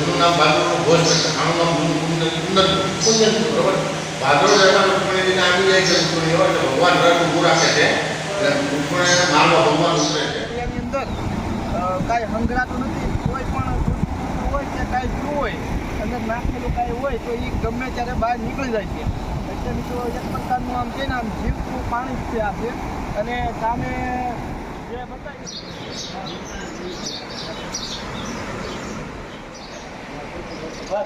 જૂનું નામ ભોજ આનું નામ કુંદન કુંદન બરોબર? ભાદરો જતા રૂકમણીજીને આવી જાય છે રૂકમણી એવા એટલે ભગવાન રથ ઊભું રાખે છે. એટલે રૂકમણીને મારવા ભગવાન ઉતરે છે. એની અંદર કાંઈ હંગરાતું નથી. કોઈ પણ હોય કે કાંઈ શું હોય અંદર નાખેલું કાંઈ હોય, તો એ ગમે ત્યારે બહાર નીકળી જાય છે. એટલે એક પ્રકારનું આમ છે ને, આમ પાણી છે આ છે. અને સામે જે બસ તો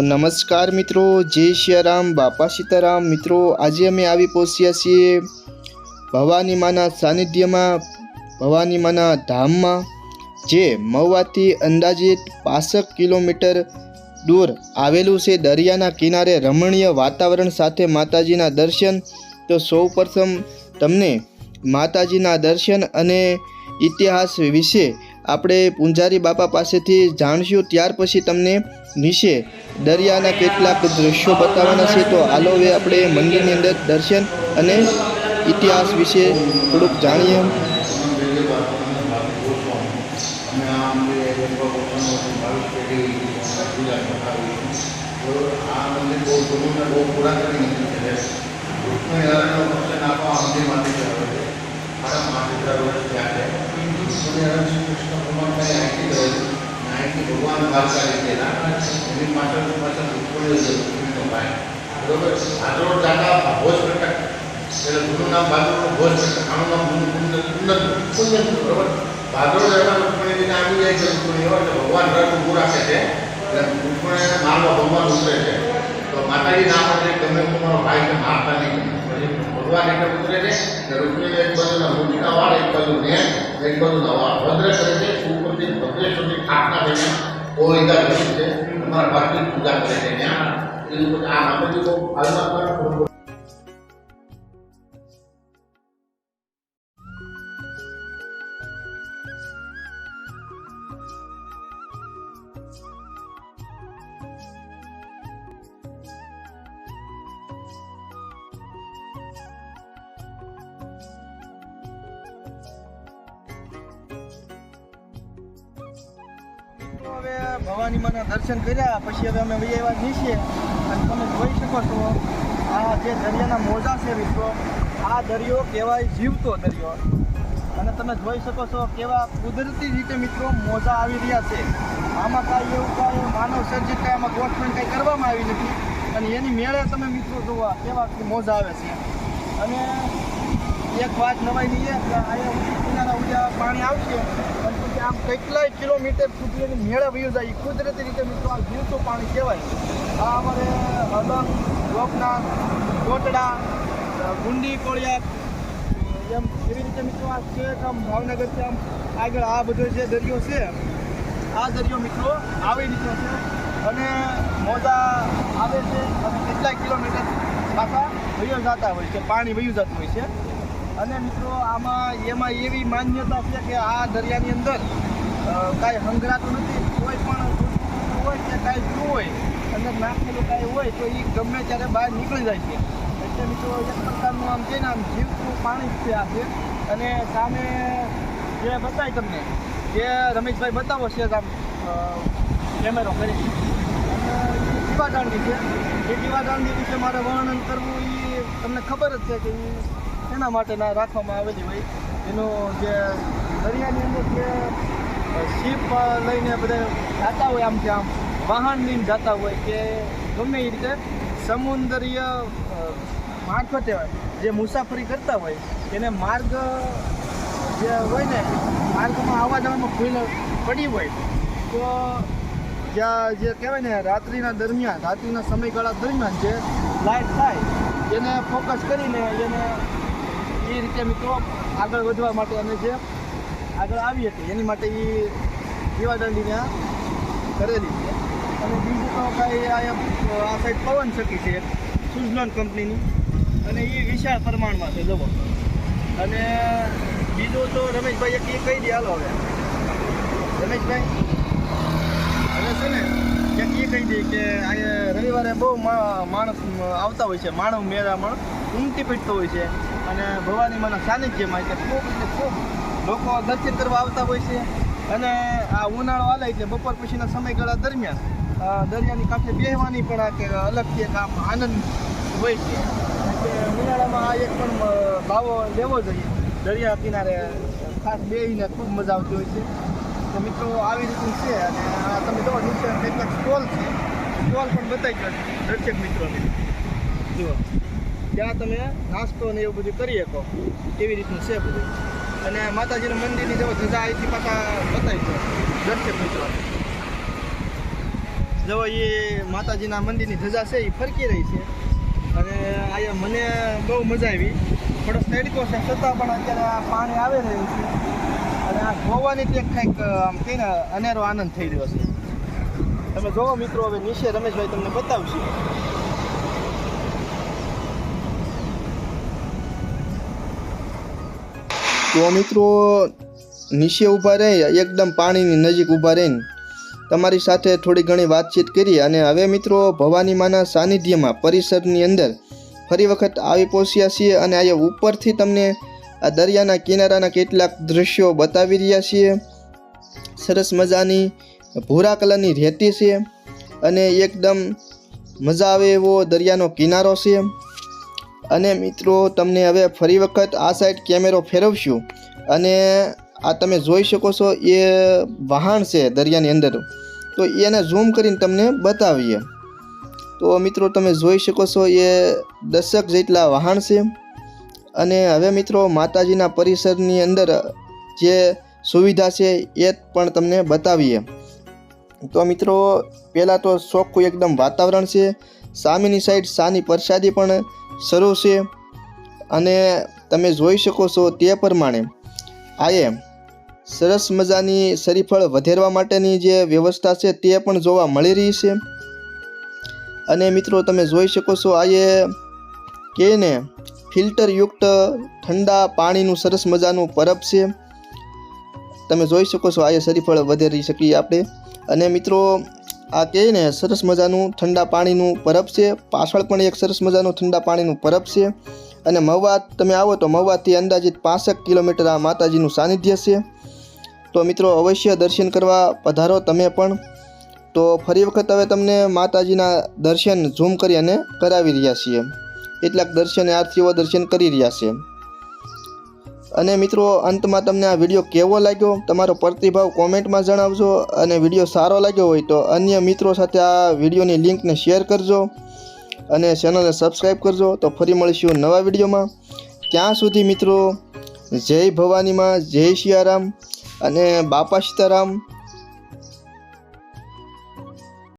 નમસ્કાર મિત્રો, જય સિયારામ બાપા સીતારામ. મિત્રો, આજે અમે આવી પહોંચ્યા છીએ ભવાની માના સાનિધ્યમાં, ભવાની માના ધામમાં, જે મહુવાથી અંદાજિત પાસઠ કિલોમીટર દૂર આવેલું છે. દરિયાના કિનારે રમણીય વાતાવરણ સાથે માતાજીના દર્શન. તો સૌ પ્રથમ તમને માતાજીના દર્શન અને ઇતિહાસ વિશે આપણે પૂંજારી બાપા પાસેથી જાણશું. ત્યાર પછી તમને નીચે દરિયાના કેટલાક દૃશ્યો બતાવવાના છે. તો હાલો હવે આપણે મંદિરની અંદર દર્શન અને ઇતિહાસ વિશે થોડુંક જાણીએ. આ બહુ બહુ પુરાતન મંદિર છે રૂકમણી હરણનો દર્શન આપવા આ મંદિરમાંથી જ આવે છે મારા માતૃત્રા વર્ષ થયા છે રૂકમણી હરણ શ્રી કૃષ્ણ ભગવાનભાઈ અહીંથી ગયેલું અને અહીંથી ભગવાન દ્વારકા લીધેલા એની પાછળ પાછળ રૂકમણી છે રૂકમણીનો ભાઈ બરોબર ભાદરોડ દાદા ભોજ પ્રકટ એટલે જૂનું નામ ભાદરનો ભોજ પ્રકટ આનું નામ જૂનું કુંદન કુંદન કુંદન બરોબર ભાદરો જતા રૂકમણીજીને આવી જાય છે રૂકમણી એવા એટલે ભગવાન રથ ઊભું રાખે છે એટલે રૂકમણીને મારવા ભગવાન ઉતરે છે તો માતાજી ના માટે ગમે તમારો ભાઈ કે મારતા નહીં પછી ભગવાન એટલે ઉતરે છે એટલે રૂકમણીને એક બાજુના મૂઠીના વાળ એક બાજુ ને એક બાજુના વાળ ભદ્ર કરે છે ઉપરથી ભદ્રે સુધી ખાટના થઈને ઓળીદા કરે છે તમારા ભાગની પૂજા ભવાની માના દર્શન કર્યા, પછી હવે અમે આવ્યા નીચે અને તમે જોઈ શકો છો, આ જે દરિયાના મોજા છે મિત્રો, આ દરિયો કહેવાય જીવતો દરિયો. અને તમે જોઈ શકો છો કેવા કુદરતી રીતે મિત્રો મોજા આવી રહ્યા છે. આમાં કાંઈ એવું કાંઈ માનવ સર્જિત કાંઈ આમાં ગોઠવણ કાંઈ કરવામાં આવી નથી. અને એની મેળે તમે મિત્રો જોવા કેવા મોજા આવે છે. અને એક વાત નવાઈ નહીં પાણી આવશે. આમ કેટલાય કિલોમીટર સુધી મેળા વયું જાય. કુદરતી રીતે મિત્રો આ જીવતું પાણી કહેવાય. આ અમારે હલંગ લોકના કોટડા ગુંડી કોળિયા એમ એવી રીતે મિત્રો આ છે આમ ભાવનગરથી આમ આગળ આ બધો જે દરિયો છે, આ દરિયો મિત્રો આવી રીતનો છે. અને મોજા આવે છે અને કેટલાય કિલોમીટર પાછા વયો જતા હોય છે, પાણી વયું જતું હોય છે. અને મિત્રો, આમાં એમાં એવી માન્યતા છે કે આ દરિયાની અંદર કાંઈ હંગરાતું નથી. કોઈ પણ હોય કે કાંઈ શું હોય અંદર નાખેલું કાંઈ હોય, તો એ ગમે ત્યારે બહાર નીકળી જાય છે. એટલે મિત્રો, એક પ્રકારનું આમ છે ને, આમ જીવતું પાણી છે આ છે. અને સામે જે બતાય તમને, જે રમેશભાઈ બતાવો છે આમ કેમેરો કરી. એ છે. એ દીવાદાંડી વિશે મારે વર્ણન કરવું એ તમને ખબર જ છે કે ઈ એના માટે રાખવામાં આવેલી હોય એનું જે દરિયાની અંદર જે શિપ લઈને બધા જાતા હોય આમ કે આમ વાહન લઈને જતા હોય કે ગમે એ રીતે સમુદ્રીય મારફતે જે મુસાફરી કરતા હોય, એને માર્ગ, જે હોય ને, માર્ગમાં આવવા જવામાં ભૂલ પડી હોય, તો જ્યાં જે કહેવાય ને, રાત્રિના દરમિયાન, રાત્રિના સમયગાળા દરમિયાન જે લાઇટ થાય, એને ફોકસ કરીને એને એ રીતે મિત્રો આગળ વધવા માટે અમે જે આગળ આવી હતી એની માટે એ દીવાદંડી કરેલી છે. અને બીજું તો કાંઈ આ સાઈડ પવન શકી છે સુઝલોન કંપનીની. અને એ વિશાળ પ્રમાણમાં છે જવો અને બીજું તો રમેશભાઈ એક એ કહી દે હાલો હવે. રમેશભાઈ અને છે ને એક એ કહી દે કે અહીંયા રવિવારે બહુ માણસ આવતા હોય છે, માણવ મેળામાં ઉમટી પડતો હોય છે. અને ભવાની માના સાનિધ્યમાં એટલે ખૂબ એટલે ખૂબ લોકો દર્શન કરવા આવતા હોય છે. અને આ ઉનાળો આવે એટલે બપોર પછીના સમયગાળા દરમિયાન દરિયાની કાંઠે બેહવાની પણ આ કે અલગથી એક આમ આનંદ હોય છે. એટલે ઉનાળામાં આ એક પણ ભાવો લેવો જોઈએ. દરિયા કિનારે ખાસ બેહીને ખૂબ મજા આવતી હોય છે. તો મિત્રો આવી રીતનું છે અને આ તમે જો નીચે કેટલાક સ્ટોલ છે. સ્ટોલ પણ બતાવી દો દર્શક મિત્રોને જુઓ. ત્યાં તમે નાસ્તો ને એવું બધું કરી શકો. એવી રીતનું છે બધું. અને માતાજીના મંદિરની જો ધજા અહીંથી પાછા બતાવી દો. દર્શક મિત્રો. જો એ માતાજીના મંદિરની ધજા છે, એ ફરકી રહી છે. અને અહીંયા મને બહુ મજા આવી. થોડો તડકો છે, છતાં પણ અત્યારે આ પાણી આવે રહ્યું છે. અને આ જોવાની ત્યાં કંઈક, આમ કહીને અનેરો આનંદ થઈ રહ્યો છે. તમે જોવો મિત્રો, હવે નીચે રમેશભાઈ તમને બતાવશે. તો મિત્રો નીચે ઊભા રહી, એકદમ પાણીની નજીક ઊભા રહીને. તમારી સાથે થોડી ઘણી વાતચીત કરી અને હવે મિત્રો ભવાની માના સાનિધ્યમાં પરિસરની અંદર ફરી વખત આવી પહોંચ્યા છીએ અને અહીંયા ઉપરથી તમને આ દરિયાના કિનારાના કેટલાક દૃશ્યો બતાવી રહ્યા છીએ. સરસ મજાની ભૂરા કલરની રેતી છે અને એકદમ મજા આવે એવો દરિયાનો કિનારો છે. અને મિત્રો, તમને હવે ફરી વખત આ સાઈડ કેમેરો ફેરવશું. અને આ તમે જોઈ શકો છો, એ વહાણ છે દરિયાની અંદર. તો એને ઝૂમ કરીને તમને બતાવીએ. તો મિત્રો, તમે જોઈ શકો છો, એ દશક જેટલા વહાણ છે. અને હવે મિત્રો, માતાજીના પરિસરની અંદર જે સુવિધા છે, એ પણ તમને બતાવીએ. તો મિત્રો, પહેલાં તો ચોખ્ખું એકદમ વાતાવરણ છે. સામેની સાઈડ સાની પ્રસાદી પણ શરૂ છે અને તમે જોઈ શકો છો તે પ્રમાણે આયે સરસ મજાની શરીફળ વધેરવા માટેની જે વ્યવસ્થા છે તે પણ જોવા મળી રહી છે. અને મિત્રો તમે જોઈ શકો છો આયે કે ને ફિલ્ટરયુક્ત ઠંડા પાણીનું સરસ મજાનું પરબ છે. તમે જોઈ શકો છો આયે શરીફળ વધેરી શકીએ આપણે. અને મિત્રો આ કહીને સરસ મજાનું ઠંડા પાણીનું પરબ છે. પાછળ પણ એક સરસ મજાનું ઠંડા પાણીનું પરબ છે. અને મહુવા, તમે આવો તો મહુવાથી અંદાજિત પાસઠ કિલોમીટર આ માતાજીનું સાનિધ્ય છે. તો મિત્રો, અવશ્ય દર્શન કરવા પધારો તમે પણ. તો ફરી વખત હવે તમને માતાજીના દર્શન ઝૂમ કરી અને કરાવી રહ્યા છીએ. કેટલાક દર્શન આરતીઓ દર્શન કરી રહ્યા છે. અને મિત્રો, અંતમાં તમને આ વીડિયો કેવો લાગ્યો? તમારો પ્રતિભાવ કોમેન્ટમાં જણાવજો અને વીડિયો સારો લાગ્યો હોય તો અન્ય મિત્રો સાથે આ વિડીયોની લિંકને શેર કરજો અને ચેનલને સબસ્ક્રાઈબ કરજો. તો ફરી મળીશું નવા વિડીયોમાં. ત્યાં સુધી મિત્રો, જય ભવાનીમાં જય સિયારામ અને બાપા સીતારામ.